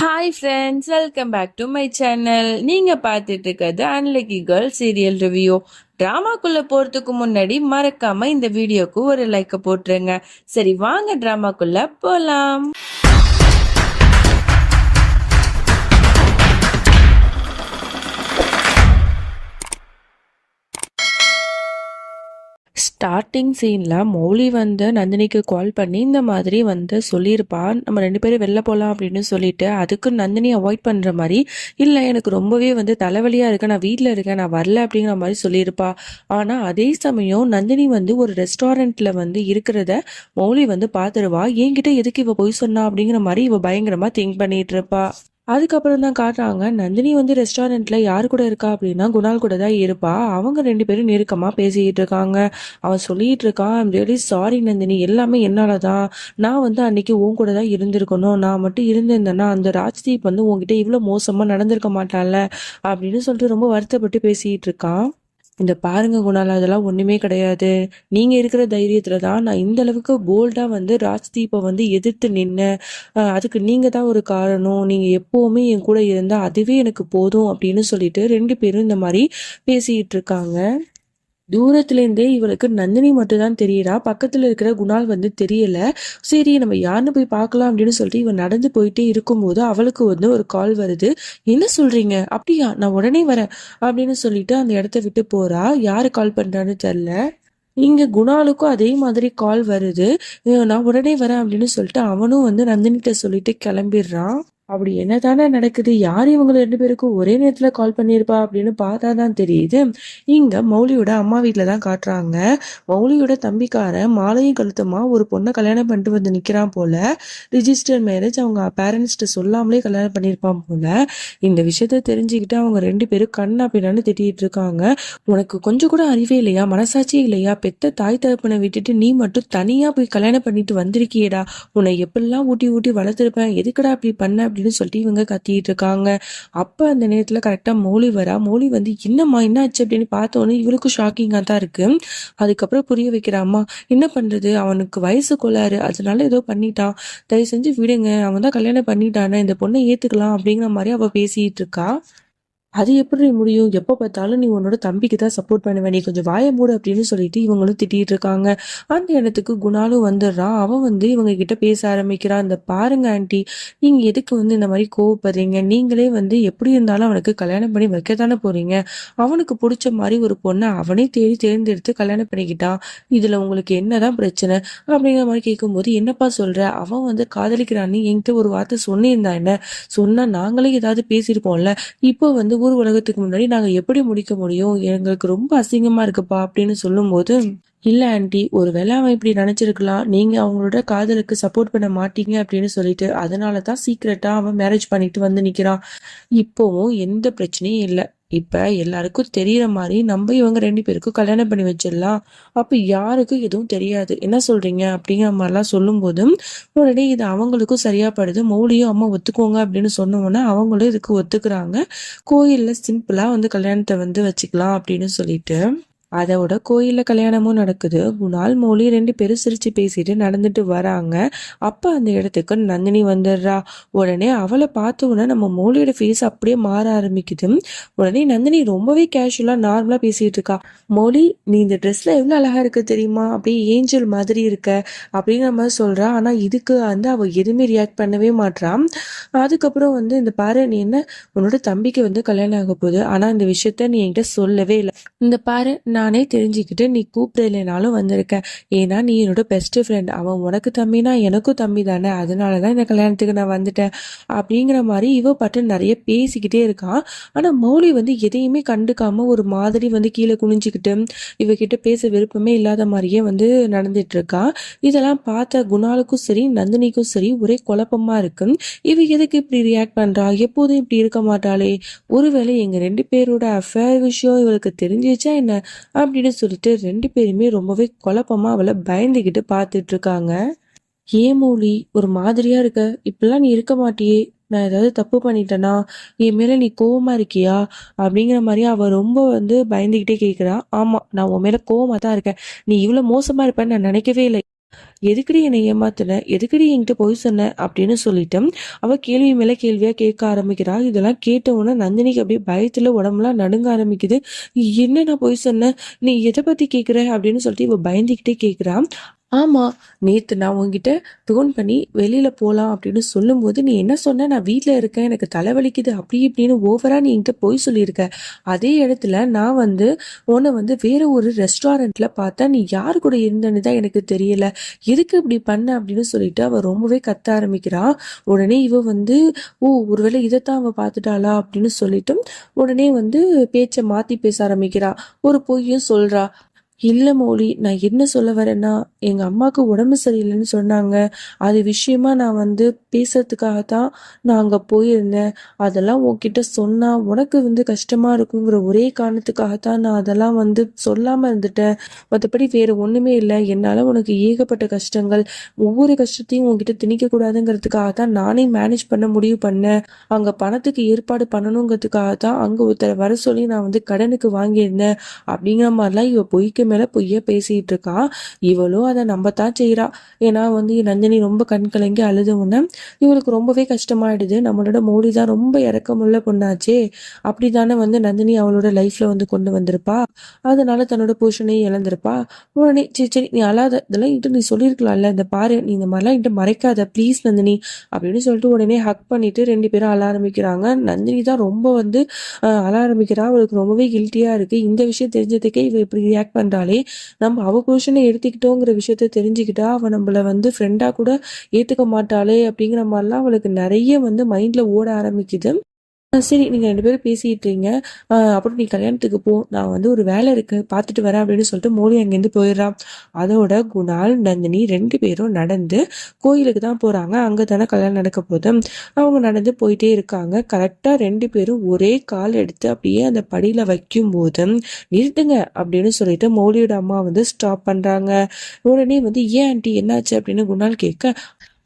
Hi friends welcome back to my channel நீங்க பார்த்துட்டு இருக்கிறது அன்லக்கி கேர்ள் சீரியல் ரிவ்யூ ட்ராமாக்குள்ளே போறதுக்கு முன்னாடி மறக்காம இந்த வீடியோக்கு ஒரு லைக்கை போட்டுருங்க. சரி வாங்க ட்ராமாக்குள்ளே போலாம். ஸ்டார்டிங் சீனில் மௌலி வந்து நந்தினிக்கு கால் பண்ணி இந்த மாதிரி வந்து சொல்லியிருப்பா நம்ம ரெண்டு பேரும் வெளில போகலாம் அப்படின்னு சொல்லிட்டு அதுக்கு நந்தினி அவாய்ட் பண்ணுற மாதிரி இல்லை எனக்கு ரொம்பவே வந்து தலைவலியாக இருக்கேன் நான் வீட்டில் இருக்கேன். நான் வரல அப்படிங்கிற மாதிரி சொல்லியிருப்பா ஆனால் அதே சமயம் நந்தினி வந்து ஒரு ரெஸ்டாரண்ட்டில் வந்து இருக்கிறத மௌலி வந்து பார்த்துருவா. என்கிட்ட எதுக்கு இவ போய் சொன்னா? அப்படிங்கிற மாதிரி இவ பயங்கரமாக திங்க் பண்ணிட்டு இருப்பா. அதுக்கப்புறம் தான் காட்டுறாங்க. நந்தினி வந்து ரெஸ்டாரண்ட்ல யார் கூட இருக்கா அப்படின்னா குணால் கூட தான் இருப்பா. அவங்க ரெண்டு பேரும் நெருக்கமா பேசிக்கிட்டு இருக்காங்க. அவன் சொல்லிட்டு இருக்கான் ஐம் ரியலி சாரி நந்தினி. எல்லாமே என்னால தான். நான் வந்து அன்னைக்கு உன் கூட தான் இருந்திருக்கணும். நான் மட்டும் இருந்திருந்தேன்னா அந்த ராஜ்தீப் வந்து உன்கிட்ட இவ்வளோ மோசமா நடந்திருக்க மாட்டான்ல. அப்படின்னு சொல்லிட்டு ரொம்ப வருத்தப்பட்டு பேசிட்டு இருக்கான். இந்த பாருங்க குணால் அதெல்லாம் ஒன்றுமே கிடையாது. நீங்கள் இருக்கிற தைரியத்தில் தான் நான் இந்த அளவுக்கு போல்டாக வந்து ராஜ்தீப்பை வந்து எதிர்த்து நின்னேன். அதுக்கு நீங்கள் தான் ஒரு காரணம். நீங்கள் எப்போவுமே என் கூட இருந்தால் அதுவே எனக்கு போதும் அப்படின்னு சொல்லிட்டு ரெண்டு பேரும் இந்த மாதிரி பேசிகிட்டு இருக்காங்க. தூரத்துலேருந்தே இவளுக்கு நந்தினி மட்டும் தான் தெரியறா. பக்கத்தில் இருக்கிற குணால் வந்து தெரியல. சரி நம்ம யாருன்னு போய் பார்க்கலாம் அப்படின்னு சொல்லிட்டு இவன் நடந்து போயிட்டே இருக்கும்போது அவளுக்கு வந்து ஒரு கால் வருது. என்ன சொல்றீங்க? அப்படியா நான் உடனே வரேன் அப்படின்னு சொல்லிட்டு அந்த இடத்த விட்டு போறா. யாரு கால் பண்றான்னு தெரில. இங்க குணாலுக்கும் அதே மாதிரி கால் வருது. நான் உடனே வரேன் அப்படின்னு சொல்லிட்டு அவனும் வந்து நந்தினிட்ட சொல்லிட்டு கிளம்பிடுறான். அப்படி என்னதானே நடக்குது? யார் இவங்க ரெண்டு பேருக்கும் ஒரே நேரத்தில் கால் பண்ணியிருப்பா அப்படின்னு பார்த்தா தான் தெரியுது. இங்கே மௌலியோட அம்மா வீட்டில் தான் காட்டுறாங்க. மௌலியோட தம்பிக்காரன் மாலையும் கழுத்தமாக ஒரு பொண்ணை கல்யாணம் பண்ணிட்டு வந்து நிற்கிறான் போல. ரிஜிஸ்டர் மேரேஜ் அவங்க பேரண்ட்ஸ்கிட்ட சொல்லாமலே கல்யாணம் பண்ணியிருப்பான் போல. இந்த விஷயத்த தெரிஞ்சுக்கிட்டு அவங்க ரெண்டு பேரும் கண்ணா பின்னான்னு திட்டிகிட்டு இருக்காங்க. உனக்கு கொஞ்சம் கூட அறிவே இல்லையா? மனசாட்சியே இல்லையா? பெத்த தாய் தகப்பனை விட்டுட்டு நீ மட்டும் தனியாக போய் கல்யாணம் பண்ணிட்டு வந்திருக்கியேடா. உன்னை எப்படிலாம் ஊட்டி ஊட்டி வளர்த்துருப்பேன்? எதுக்குடா அப்படி பண்ண? அப்படின்னு சொல்லிட்டு இவங்க கத்திட்டு இருக்காங்க. அப்ப அந்த நேரத்துல கரெக்டா மோலி வரா. மோலி வந்து என்னம்மா என்னாச்சு அப்படின்னு பார்த்தோன்னே இவளுக்கும் ஷாக்கிங்கா தான் இருக்கு. அதுக்கப்புறம் புரிய வைக்கிறாம்மா என்ன பண்றது? அவனுக்கு வயசு கொள்ளாரு அதனால ஏதோ பண்ணிட்டான். தயவு செஞ்சு விடுங்க. அவன் தான் கல்யாணம் பண்ணிட்டானே. இந்த பொண்ணை ஏத்துக்கலாம். அப்படிங்கிற மாதிரி அவ பேசிட்டு இருக்கா. அது எப்படி முடியும்? எப்போ பார்த்தாலும் நீ உன்னோட தம்பிக்கு தான் சப்போர்ட் பண்ணுவ. நீ கொஞ்சம் வாய மூடு அப்படின்னு சொல்லிட்டு இவங்களும் திட்டிட்டு இருக்காங்க. அந்த இடத்துக்கு குணாலும் வந்துடுறான் அவன் வந்து இவங்க கிட்ட பேச ஆரம்பிக்கிறான் இந்த பாருங்க ஆண்டி நீங்க எதுக்கு வந்து இந்த மாதிரி கோவப்படுறீங்க? நீங்களே வந்து எப்படி இருந்தாலும் அவனுக்கு கல்யாணம் பண்ணி வைக்க தானே போறீங்க? அவனுக்கு பிடிச்ச மாதிரி ஒரு பொண்ணை அவனே தேடி தேர்ந்தெடுத்து கல்யாணம் பண்ணிக்கிட்டான். இதுல உங்களுக்கு என்னதான் பிரச்சனை? அப்படிங்கிற மாதிரி கேட்கும்போது என்னப்பா சொல்ற? அவன் வந்து காதலிக்கிறான்னு என்கிட்ட ஒரு வார்த்தை சொன்னிருந்தா என்ன? சொன்னா நாங்களே ஏதாவது பேசியிருப்போம்ல. இப்போ வந்து ஊர் உலகத்துக்கு முன்னாடி நாங்கள் எப்படி முடிக்க முடியும்? எங்களுக்கு ரொம்ப அசிங்கமாக இருக்குப்பா அப்படின்னு சொல்லும்போது இல்லை ஆண்டி ஒருவேளை அவன் இப்படி நினைச்சிருக்கலாம். நீங்கள் அவங்களோட காதலுக்கு சப்போர்ட் பண்ண மாட்டீங்க அப்படின்னு சொல்லிட்டு அதனால தான் சீக்கிரட்டாக அவன் மேரேஜ் பண்ணிட்டு வந்து நிற்கிறான் இப்போவும் எந்த பிரச்சனையும் இல்லை. இப்போ எல்லாருக்கும் தெரியற மாதிரி நம்ம இவங்க ரெண்டு பேருக்கும் கல்யாணம் பண்ணி வச்சிடலாம். அப்போ யாருக்கும் எதுவும் தெரியாது. என்ன சொல்றீங்க? அப்படிங்கிற மாதிரிலாம் சொல்லும்போதும் உடனே இது அவங்களுக்கும் சரியா படுது மௌலியும் அம்மா ஒத்துக்கோங்க அப்படின்னு சொன்ன அவங்களும் இதுக்கு ஒத்துக்கிறாங்க. கோயிலில் சிம்பிளாக வந்து கல்யாணத்தை வந்து வச்சுக்கலாம் அப்படின்னு சொல்லிட்டு. அதோட கோயிலில் கல்யாணமும் நடக்குது. குணால் மொழி ரெண்டு பேரும் சிரித்து பேசிட்டு நடந்துட்டு வராங்க. அப்போ அந்த இடத்துக்கு நந்தினி வந்துடுறா. உடனே அவளை பார்த்த உடனே நம்ம மொழியோட ஃபேஸ் அப்படியே மாற ஆரம்பிக்குது. உடனே நந்தினி ரொம்பவே கேஷுவலாக நார்மலாக பேசிகிட்டு இருக்கா. மொழி நீ இந்த ட்ரெஸ்ஸில் எவ்வளோ அழகா இருக்கு தெரியுமா? அப்படியே ஏஞ்சல் மாதிரி இருக்க. அப்படிங்கிற மாதிரி சொல்கிறா ஆனால் இதுக்கு வந்து அவள் எதுவுமே ரியாக்ட் பண்ணவே மாட்டான் அதுக்கப்புறம் வந்து இந்த பாரு நீ என்ன? உன்னோட தம்பிக்கு வந்து கல்யாணம் ஆக போகுது. ஆனால் இந்த விஷயத்த நீ என்கிட்ட சொல்லவே இல்லை. இந்த பாரு நான் நானே தெரிஞ்சுக்கிட்டு நீ கூப்பிடலைனாலும் வந்திருக்கேன் ஏன்னா நீ என்னோட பெஸ்ட்டு ஃப்ரெண்ட் அவன் உனக்கு தம்பினா எனக்கும் தம்பி தானே. அதனால தான் இந்த கல்யாணத்துக்கு நான் வந்துட்டேன். அப்படிங்கிற மாதிரி இவ பட்டு நிறைய பேசிக்கிட்டே இருக்கான். ஆனால் மௌலி வந்து எதையுமே கண்டுக்காம ஒரு மாதிரி வந்து கீழே குனிஞ்சுக்கிட்டு இவகிட்ட பேச விருப்பமே இல்லாத மாதிரியே வந்து நடந்துட்டு இருக்கா. இதெல்லாம் பார்த்த குணாலுக்கும் சரி நந்தினிக்கும் சரி ஒரே குழப்பமா இருக்கு. இவ எதுக்கு இப்படி ரியாக்ட் பண்றா? எப்போதும் இப்படி இருக்க மாட்டாளே. ஒருவேளை எங்க ரெண்டு பேரோட அஃபேர் விஷயம் இவளுக்கு தெரிஞ்சிச்சா என்ன? அப்படின்னு சொல்லிட்டு ரெண்டு பேருமே ரொம்பவே குழப்பமா அவளை பயந்துகிட்டு பார்த்துட்டு இருக்காங்க. ஏன் மௌலி ஒரு மாதிரியா இருக்க? இப்பெல்லாம் நீ இருக்க மாட்டியே. நான் ஏதாவது தப்பு பண்ணிட்டேனா? என் மேல நீ கோவமா இருக்கியா? அப்படிங்கிற மாதிரி அவ ரொம்ப வந்து பயந்துகிட்டே கேக்குறா. ஆமா நான் உன் மேல கோவமா தான் இருக்கேன். நீ இவ்வளவு மோசமா இருப்பேன்னு நான் நினைக்கவே இல்லை. எதுக்குடி என்னை ஏமாத்தின? எதுக்குடி என்கிட்ட போய் சொன்ன? அப்படின்னு சொல்லிட்டு அவ கேள்வி மேல கேள்வியா கேட்க ஆரம்பிக்கிறா. இதெல்லாம் கேட்ட உடனே நந்தினிக்கு அப்படியே பயத்துல உடம்புலாம் நடுங்க ஆரம்பிக்குது. என்ன நான் போய் சொன்னேன் நீ எதை பத்தி கேக்குற? அப்படின்னு சொல்லிட்டு இவ பயந்துக்கிட்டே கேக்குறா. ஆமாம் நேற்று நான் உன்கிட்ட ஃபோன் பண்ணி வெளியில் போகலாம் அப்படின்னு சொல்லும்போது நீ என்ன சொன்ன? நான் வீட்டில் இருக்கேன் எனக்கு தலைவலிக்குது அப்படி இப்படின்னு ஓவராக நீ என்கிட்ட போய் சொல்லியிருக்க. அதே இடத்துல நான் வந்து உன்னை வந்து வேற ஒரு ரெஸ்டாரண்ட்டில் பார்த்தா நீ யார் கூட இருந்தன்னு தான் எனக்கு தெரியல. எதுக்கு இப்படி பண்ண அப்படின்னு சொல்லிட்டு அவள் ரொம்பவே கத்த ஆரம்பிக்கிறான் உடனே இவ வந்து ஓ ஒருவேளை இதைத்தான் அவள் பார்த்துட்டாளா? அப்படின்னு சொல்லிட்டு உடனே வந்து பேச்சை மாற்றி பேச ஆரம்பிக்கிறா. ஒரு பொய்யும் சொல்கிறா இல்லை மௌலி நான் என்ன சொல்ல வரேன்னா எங்கள் அம்மாவுக்கு உடம்பு சரியில்லைன்னு சொன்னாங்க. அது விஷயமா நான் வந்து பேசுறதுக்காக தான் நான் அங்கே போயிருந்தேன். அதெல்லாம் உன்கிட்ட சொன்னால் உனக்கு வந்து கஷ்டமாக இருக்குங்கிற ஒரே காரணத்துக்காக தான் நான் அதெல்லாம் வந்து சொல்லாமல் இருந்துட்டேன். மற்றபடி வேறு ஒன்றுமே இல்லை. என்னால் உனக்கு ஏகப்பட்ட கஷ்டங்கள். ஒவ்வொரு கஷ்டத்தையும் உன்கிட்ட திணிக்கக்கூடாதுங்கிறதுக்காக தான் நானே மேனேஜ் பண்ண முடிவு பண்ணேன். அங்கே பணத்துக்கு ஏற்பாடு பண்ணணுங்கிறதுக்காக தான் அங்கே ஒருத்தரை வர சொல்லி நான் வந்து கடனுக்கு வாங்கியிருந்தேன். அப்படிங்கிற மாதிரிலாம் இவ பொய்க்கு மேல பொய்ய பேசிகிட்டு இருக்கா இவளும் அதை நம்பத்தான் செய்கிறா ஏன்னா வந்து நந்தினி ரொம்ப கண் கலங்கி அழுத உடனே இவளுக்கு ரொம்பவே கஷ்டமாயிடுது. நம்மளோட மோடி தான் ரொம்ப இறக்கமுள்ள பொண்ணாச்சே. அப்படி தானே வந்து நந்தினி அவளோட லைஃப்ல வந்து கொண்டு வந்திருப்பா? அதனால தன்னோட புருஷனையும் இழந்திருப்பா. உடனே சரி சரி நீ அழாத இதெல்லாம் இட்டு நீ சொல்லியிருக்கலாம்ல. இந்த பாரு நீ இந்த மாதிரிலாம் இட்டு மறைக்காத. ப்ளீஸ் நந்தினி. அப்படின்னு சொல்லிட்டு உடனே ஹக் பண்ணிட்டு ரெண்டு பேரும் அழ ஆரம்பிக்கிறாங்க. நந்தினி தான் ரொம்ப வந்து அழ ஆரம்பிக்கிறா. அவளுக்கு ரொம்பவே கில்ட்டியாக இருக்கு. இந்த விஷயம் தெரிஞ்சதுக்கே இவ இப்படி ரியாக்ட் பண்றாளே நம்ம அவ பொசிஷனை எடுத்துக்கிட்டோங்கிற விஷயத்த தெரிஞ்சுக்கிட்டா அவள் நம்மள வந்து ஃப்ரெண்டாக கூட ஏத்துக்க மாட்டாளே அப்படிங்கிற மாதிரிலாம் அவளுக்கு நிறைய வந்து மைண்ட்ல ஓட ஆரம்பிக்குது. சரி நீங்கள் ரெண்டு பேரும் பேசிட்டு இருக்கீங்க அப்புறம் நீ கல்யாணத்துக்கு போ. நான் வந்து ஒரு வேலை இருக்கு. பார்த்துட்டு வரேன் அப்படின்னு சொல்லிட்டு மோடி அங்கேருந்து போயிடுறான் அதோட குணால் நந்தினி ரெண்டு பேரும் நடந்து கோயிலுக்கு தான் போகிறாங்க அங்கே தானே கல்யாணம் நடக்க போதும் அவங்க நடந்து போயிட்டே இருக்காங்க. கரெக்டாக ரெண்டு பேரும் ஒரே கால் எடுத்து அப்படியே அந்த படியில் வைக்கும் போது நிறுத்துங்க அப்படின்னு சொல்லிட்டு மோடியோட அம்மா வந்து ஸ்டாப் பண்ணுறாங்க உடனே வந்து ஏன் ஆண்டி என்னாச்சு? அப்படின்னு குணால் கேட்க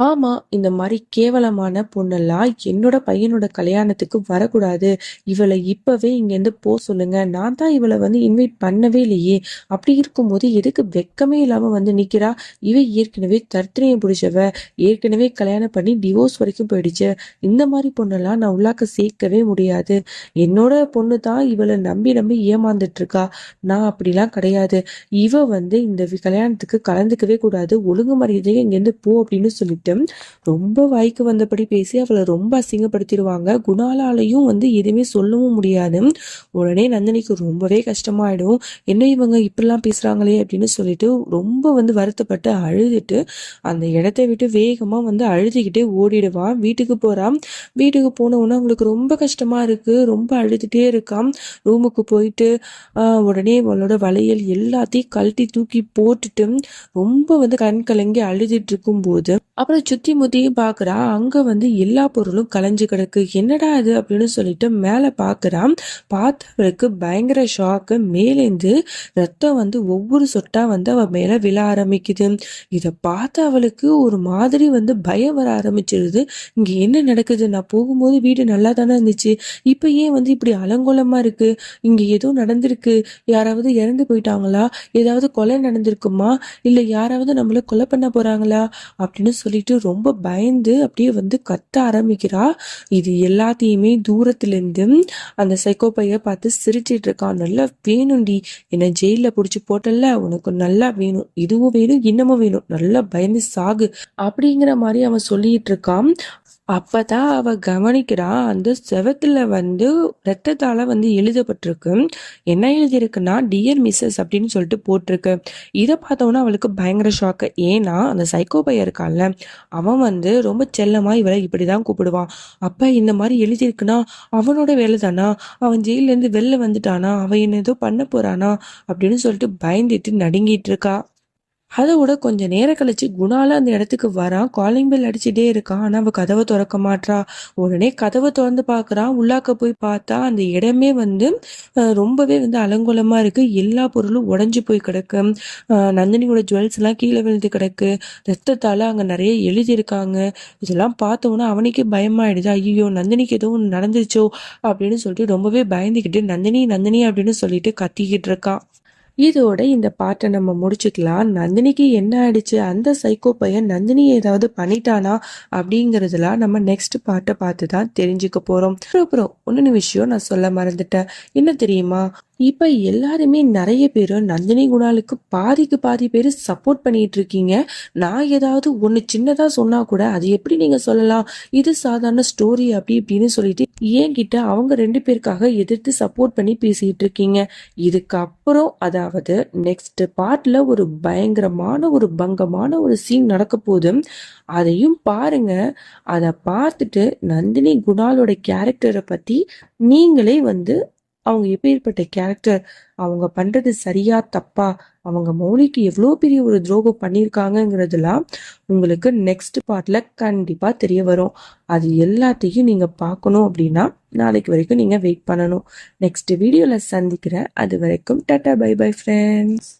ஆமா இந்த மாதிரி கேவலமான பொண்ணெல்லாம் என்னோட பையனோட கல்யாணத்துக்கு வரக்கூடாது. இவளை இப்பவே இங்கேருந்து போ சொல்லுங்க. நான் தான் இவளை வந்து இன்வைட் பண்ணவே இல்லையே. அப்படி இருக்கும்போது எதுக்கு வெக்கமே இல்லாம வந்து நிக்கிறா? இவ ஏற்கனவே தர்த்தனையை பிடிச்சவ. ஏற்கனவே கல்யாணம் பண்ணி டிவோர்ஸ் வரைக்கும் போயிடுச்சு. இந்த மாதிரி பொண்ணெல்லாம் நான் உள்ளாக்க சேர்க்கவே முடியாது. என்னோட பொண்ணு தான் இவளை நம்பி நம்பி ஏமாந்துட்டு இருக்கா நான் அப்படிலாம் கிடையாது. இவ வந்து இந்த கல்யாணத்துக்கு கலந்துக்கவே கூடாது. ஒழுங்கு மரியாதையை இங்கேருந்து போ அப்படின்னு சொல்லிட்டு ரொம்ப வாய்க்கு வந்தபடி பேசி அவளை ரொம்ப அசிங்கப்படுத்திடுவாங்க. குணாலாலையும் வந்து எதுவுமே சொல்லவும் முடியாது. உடனே நந்தினிக்கு ரொம்பவே கஷ்டமாயிடும். என்ன இவங்க இப்படிலாம் பேசுறாங்களே அப்படின்னு சொல்லிட்டு ரொம்ப வந்து வருத்தப்பட்டு அழுதுட்டு அந்த இடத்த விட்டு வேகமா வந்து அழுதுகிட்டே ஓடிடுவான் வீட்டுக்கு போறான் வீட்டுக்கு போன உடனே அவங்களுக்கு ரொம்ப கஷ்டமா இருக்கு. ரொம்ப அழுதுட்டே இருக்கான் ரூமுக்கு போயிட்டு உடனே அவளோட வளையல் எல்லாத்தையும் கழட்டி தூக்கி போட்டுட்டு ரொம்ப வந்து கண் கலங்கி அழுதுட்டு இருக்கும்போது அப்புறம் சுத்தி முத்தியும் பாக்குறா. அங்க வந்து எல்லா பொருளும் கலைஞ்சு கிடக்கு. என்னடா இது அப்படின்னு சொல்லிட்டு மேல பாக்குறான் பார்த்தவளுக்கு பயங்கர ஷாக்கு மேலேந்து ரத்தம் வந்து ஒவ்வொரு சொட்டா வந்து அவள் மேல விழ ஆரம்பிக்குது. இதை பார்த்து அவளுக்கு ஒரு மாதிரி வந்து பயம் வர ஆரம்பிச்சிருது. இங்க என்ன நடக்குது? நான் போகும்போது வீடு நல்லா தானே இருந்துச்சு. இப்ப ஏன் வந்து இப்படி அலங்கோலமா இருக்கு? இங்க ஏதோ நடந்திருக்கு. யாராவது இறந்து போயிட்டாங்களா? ஏதாவது கொலை நடந்திருக்குமா? இல்லை யாராவது நம்மளை கொலை பண்ண போறாங்களா? அப்படின்னு சொல்லிட்டு ரொம்ப பயந்து அப்படியே வந்து கத்த ஆரம்பிக்கிறா. இது எல்லாத்தையுமே தூரத்துல இருந்து அந்த சைக்கோ பைய பார்த்து சிரிச்சிட்டு இருக்கான் நல்லா வேணும்டி. என்ன ஜெயில புடிச்சு போட்டல்ல. உனக்கு நல்லா வேணும். இதுவும் வேணும் இன்னமும் வேணும். நல்லா பயந்து சாகு. அப்படிங்கிற மாதிரி அவன் சொல்லிட்டு இருக்கான். அப்பதான் அவ கவனிக்கிறா அந்த செவத்துல வந்து ரத்தத்தால வந்து எழுதப்பட்டிருக்கு. என்ன எழுதியிருக்குன்னா டியர் மிஸ்ஸஸ் அப்படின்னு சொல்லிட்டு போட்டிருக்கு. இதை பார்த்தோன்னா அவளுக்கு பயங்கர ஷாக்கு ஏன்னா அந்த சைக்கோ பையன் இருக்கான்ல அவன் வந்து ரொம்ப செல்லமா இவளை இப்படிதான் கூப்பிடுவான். அப்ப இந்த மாதிரி எழுதியிருக்குன்னா அவனோட வேலை தானா அவன் ஜெயில இருந்து வெளில வந்துட்டானா? அவன் என்ன ஏதோ பண்ண போறானா? அப்படின்னு சொல்லிட்டு பயந்துட்டு நடுங்கிட்டு இருக்கா. அதோட கொஞ்ச நேரம் கழிச்சு குணால அந்த இடத்துக்கு வரான் காலிங் பெல் அடிச்சுட்டே இருக்கான் ஆனா அவ கதவை திறக்க மாட்டா உடனே கதவை திறந்து பார்க்குறான் உள்ளாக்க போய் பார்த்தா அந்த இடமே வந்து ரொம்பவே வந்து அலங்கோலமா இருக்கு. எல்லா பொருளும் உடஞ்சு போய் கிடக்கு. நந்தினியோட ஜுவல்ஸ் எல்லாம் கீழே விழுந்து கிடக்கு. ரத்தத்தால அங்க நிறைய எழுதியிருக்காங்க. இதெல்லாம் பார்த்தோன்னா அவனுக்கே பயமாயிடுது. ஐயோ நந்தினிக்கு ஏதோ ஒன்று நடந்துருச்சோ அப்படின்னு சொல்லிட்டு ரொம்பவே பயந்துக்கிட்டு நந்தினி நந்தினி அப்படின்னு சொல்லிட்டு கத்திக்கிட்டு இருக்கான் இதோட இந்த பாட்டை நம்ம முடிச்சுக்கலாம். நந்தினிக்கு என்ன ஆயிடுச்சு? அந்த சைக்கோ பையன் நந்தினி ஏதாவது பண்ணிட்டானா? அப்படிங்கிறதுலாம் நம்ம நெக்ஸ்ட் பாட்டை பார்த்து தான் தெரிஞ்சுக்க போறோம். அப்புறம் ஒன்னு விஷயம் நான் சொல்ல மறந்துட்டேன். என்ன தெரியுமா? இப்ப எல்லாருமே நிறைய பேர் நந்தினி குணாலுக்கு பாதிக்கு பாதி பேர் சப்போர்ட் பண்ணிட்டு இருக்கீங்க. நான் ஏதாவது ஒன்று சின்னதா சொன்னா கூட அது எப்படி நீங்க சொல்லலாம்? இது சாதாரண ஸ்டோரி அப்படி இப்படின்னு சொல்லிட்டு ஏங்கிட்ட அவங்க ரெண்டு பேருக்காக எதிர்த்து சப்போர்ட் பண்ணி பேசிட்டு இருக்கீங்க. இதுக்கப்புறம் அதாவது நெக்ஸ்ட் பார்ட்ல ஒரு பயங்கரமான ஒரு பங்கமான ஒரு சீன் நடக்க போதும் அதையும் பாருங்க. அதை பார்த்துட்டு நந்தினி குணாலோட கேரக்டரை பத்தி நீங்களே வந்து அவங்க எப்பேற்பட்ட கேரக்டர் அவங்க பண்றது சரியா தப்பா அவங்க மௌலிக்கு எவ்வளோ பெரிய ஒரு துரோகம் பண்ணியிருக்காங்கங்கிறதுலாம் உங்களுக்கு நெக்ஸ்ட் பார்ட்ல கண்டிப்பா தெரிய வரும். அது எல்லாத்தையும் நீங்க பார்க்கணும் அப்படின்னா நாளைக்கு வரைக்கும் நீங்க வெயிட் பண்ணணும். நெக்ஸ்ட் வீடியோல சந்திக்கிறேன். அது வரைக்கும் டாட்டா பை பை ஃப்ரெண்ட்ஸ்